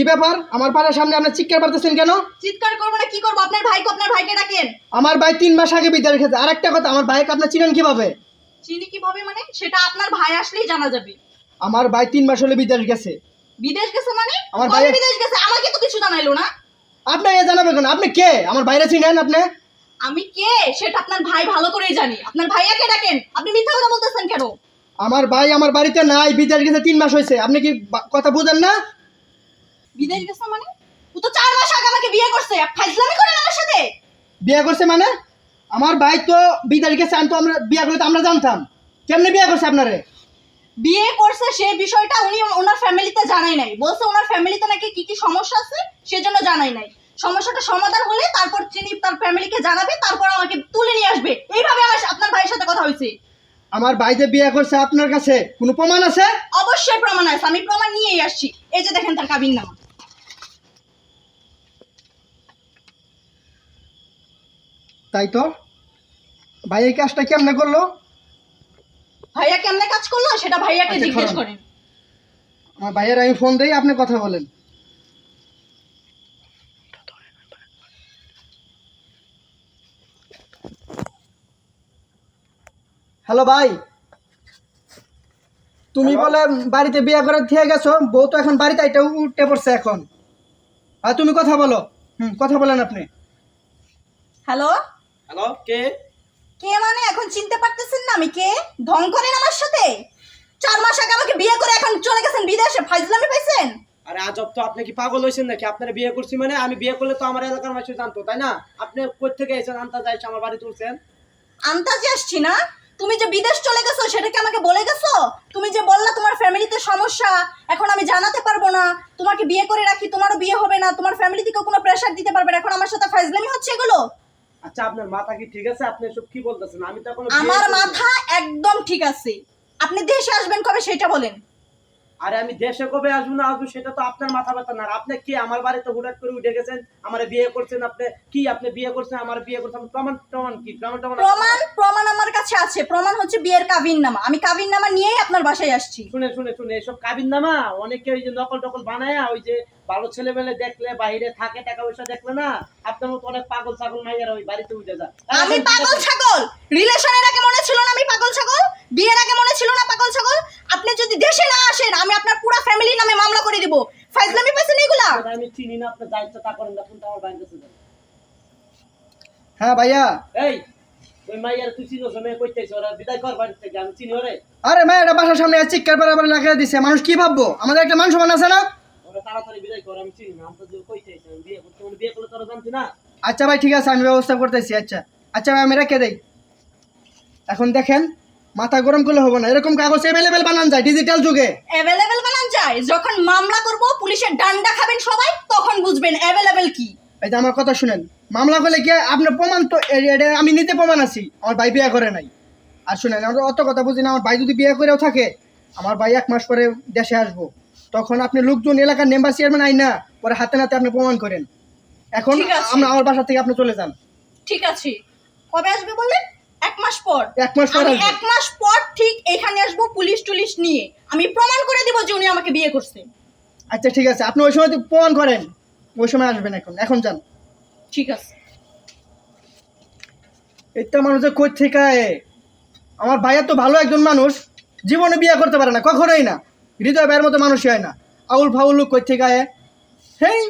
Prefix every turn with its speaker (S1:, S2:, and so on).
S1: কি ব্যাপার? আমার পাড়ার সামনে আপনি চিৎকার পারতেছেন কেন?
S2: চিৎকার করব না কি করব? আপনার ভাইকে আপনার ভাইকে ডাকেন।
S1: আমার ভাই তিন মাস আগে বিদ্যা রেখেছে। আর একটা কথা আমার ভাইকে আপনার চিনেন কীভাবে?
S2: চিনি কীভাবে মানে? সেটা আপনার ভাই আসলেই জানা যাবে।
S1: আমার ভাই তিন মাস হলে বিদ্যা গেছে।
S2: বিদেশ গেছে মানে?
S1: আমার ভাইয়ের-
S2: বিদেশ গেছে? আমাকে তো কিছু জানাইলো না।
S1: আপনি এ জানাবেন কেন? আপনি কে? আমার বাইরে চিনেন আপনি?
S2: আমি কে? সেটা আপনার ভাই ভালো করেই জানি। আপনার ভাইয়াকে ডাকেন। আপনি মিথ্যা কথা বলতেছেন কেন?
S1: আমার ভাই আমার বাড়িতে নাই বিদেশ গেছে তিন মাস হয়েছে। আপনি কি কথা বুঝেন না?
S2: বিদেশ গেছে মানে? ও তো চার মাস আগে আমাকে বিয়ে করছে ফাইজলামি করেন আমার সাথে?
S1: বিয়ে করছে মানে? আমার ভাই তো বিদ্যার গেছে আমি তো আমরা বিয়ে করলে তো আমরা জানতাম। কেমনে বিয়ে করছে আপনারে?
S2: বিয়ে করছে সে বিষয়টা উনি ওনার ফ্যামিলিতে জানাই নাই। বলছে ওনার ফ্যামিলিতে নাকি কি কি সমস্যা আছে সেজন্য জানাই নাই। সমস্যাটা সমাধান হলে তারপর তিনি তার ফ্যামিলিকে জানাবে তারপর আমাকে তুলে নিয়ে আসবে। এইভাবে আমার আপনার ভাইয়ের সাথে কথা হয়েছে।
S1: আমার ভাই যে বিয়ে করছে আপনার কাছে কোনো প্রমাণ আছে?
S2: অবশ্যই প্রমাণ আছে আমি প্রমাণ নিয়েই আসছি। এই যে দেখেন তার কাবিন নামা।
S1: তাই তো? ভাই এই কাজটা কেমনে করল?
S2: ভাইয়া কেমনে কাজ করল? সেটা ভাইয়াকে
S1: আচ্ছা,
S2: জিজ্ঞেস। করেন।
S1: আমার ভাইয়ের আমি ফোন দিই আপনি কথা বলেন। হ্যালো ভাই। তুমি বলে বাড়িতে বিয়ে করে দিয়ে গেছো বউ তো এখন বাড়িতে এটা উঠতে পড়ছে এখন। আর তুমি কথা বলো। হুম কথা বলেন আপনি।
S2: হ্যালো?
S3: হ্যালো কে?
S2: কে মানে? এখন চিনতে পারতেছেন না আমি কে? ঢং করেন আমার সাথে? চার মাস আগে আমাকে বিয়ে করে এখন চলে গেছেন বিদেশে ফাইজলামি পাইছেন?
S3: আরে আজব তো আপনি কি পাগল হয়েছেন নাকি? আপনার বিয়ে করছি মানে আমি বিয়ে করলে তো আমার এলাকার মানুষ জানতো তাই না? আপনি কোথা থেকে এসেছেন? আন্তাজ এসে আমার বাড়ি তুলছেন।
S2: আন্তাজে আসছি না? তুমি যে বিদেশ চলে গেছো সেটা কি আমাকে বলে গেছো? তুমি যে বললা তোমার ফ্যামিলিতে সমস্যা এখন আমি জানাতে পারব না। তোমাকে বিয়ে করে রাখি তোমারও বিয়ে হবে না তোমার ফ্যামিলি থেকে কোনো প্রেশার দিতে পারবে না। এখন আমার সাথে ফাইজলামি হচ্ছে এগুলো?
S3: আচ্ছা আপনার মাথা কি ঠিক আছে? আপনি সব কি বলতেছেন? আমি তো এখন
S2: আমার মাথা একদম ঠিক আছে। আপনি দেশে আসবেন কবে সেটা বলেন।
S3: আরে আমি দেশে কবে আসব না আসব সেটা তো আপনার মাথা ব্যথা না। আপনি কি? আমার বাড়িতে হুটাট করে উঠে গেছেন আমার বিয়ে করছেন আপনি। কি আপনি বিয়ে করছেন আমার বিয়ে করছেন? প্রমাণ প্রমাণ কি? প্রমাণ আছে?
S2: প্রমাণ প্রমাণ আমার কাছে আছে। প্রমাণ হচ্ছে বিয়ের কাবিন নামা আমি কাবিন নামা নিয়েই আপনার বাসায় আসছি।
S3: শুনে শুনে শুনে এসব কাবিন নামা অনেকে ওই যে নকল টকল বানায় ওই যে ভালো ছেলে মেলে দেখলে বাইরে থাকে টাকা পয়সা দেখলে না আপনার মতো অনেক পাগল ছাগল মাইয়ারা ওই বাড়িতে উঠে যায়।
S2: আমি পাগল ছাগল! রিলেশনের আগে মনে ছিল না আমি পাগল ছাগল? বিয়ের আগে মনে ছিল না পাগল ছাগল আপনি যদি দেশে না আসেন আমি আপনার পুরো ফ্যামিলি নামে মামলা করে দিব। ফাইজলামি পাইছেন এগুলা
S3: আমি চিনি না আপনার দায়িত্ব তা করেন না কিন্তু আমার বাইরে কাছে যান।
S1: হ্যাঁ ভাইয়া।
S3: এই ওই মাইয়ার তুই চিনো মেয়ে কইতেছ ওরা বিদায় কর বাড়ি থেকে আমি চিনি ওরে।
S1: আরে ভাই এটা বাসার সামনে আছে চিৎকার পারা পারা লাগিয়ে দিছে। মানুষ কি ভাববো? আমাদের একটা মান সম্মান আছে না?
S3: ওরা তাড়াতাড়ি বিদায় কর আমি চিনি না আমি তো যে কইতেছ আমি বিয়ে করতে মানে বিয়ে করলে তোরা জানতি না।
S1: আচ্ছা ভাই ঠিক আছে আমি ব্যবস্থা করতেছি আচ্ছা। আচ্ছা ভাই আমি রেখে দেই। এখন দেখেন মাথা গরম করলে হবে না। এরকম কাগজ অ্যাভেলেবেল বানান যায় ডিজিটাল যুগে।
S2: অ্যাভেলেবেল বানান যায়। যখন মামলা করব পুলিশের ডান্ডা খাবেন সবাই তখন বুঝবেন অ্যাভেলেবেল কি।
S1: এই যে আমার কথা শুনেন মামলা করলে কি আপনার প্রমাণ তো এটা আমি নিতে প্রমাণ আছি। আমার ভাই বিয়ে করে নাই। আর শুনেন আমরা অত কথা বুঝি না। আমার ভাই যদি বিয়ে করেও থাকে আমার ভাই এক মাস পরে দেশে আসব। তখন আপনি লোকজন এলাকার মেম্বার চেয়ারম্যান আই না পরে হাতে নাতে আপনি প্রমাণ করেন। এখন আমরা আমার বাসা থেকে আপনি চলে যান।
S2: ঠিক আছে। কবে আসবে বললেন? মাস পর।
S1: এক মাস পর
S2: আমি
S1: আসবে।
S2: এক মাস পর ঠিক এখানে আসব পুলিশ টুলিশ নিয়ে। আমি প্রমাণ করে দিব যে উনি আমাকে বিয়ে করছে।
S1: আচ্ছা ঠিক আছে। আপনি ওই সময় তো প্রমাণ করেন। ওই সময় আসবেন এখন। এখন যান।
S2: ঠিক আছে।
S1: এটা মানুষের কই থেকে? আমার ভাইয়া তো ভালো একজন মানুষ। জীবনে বিয়ে করতে পারে না। কখনোই না। হৃদয় ভাইয়ের মতো মানুষই হয় না। আউল ফাউল লোক কই থেকে আয়? হেই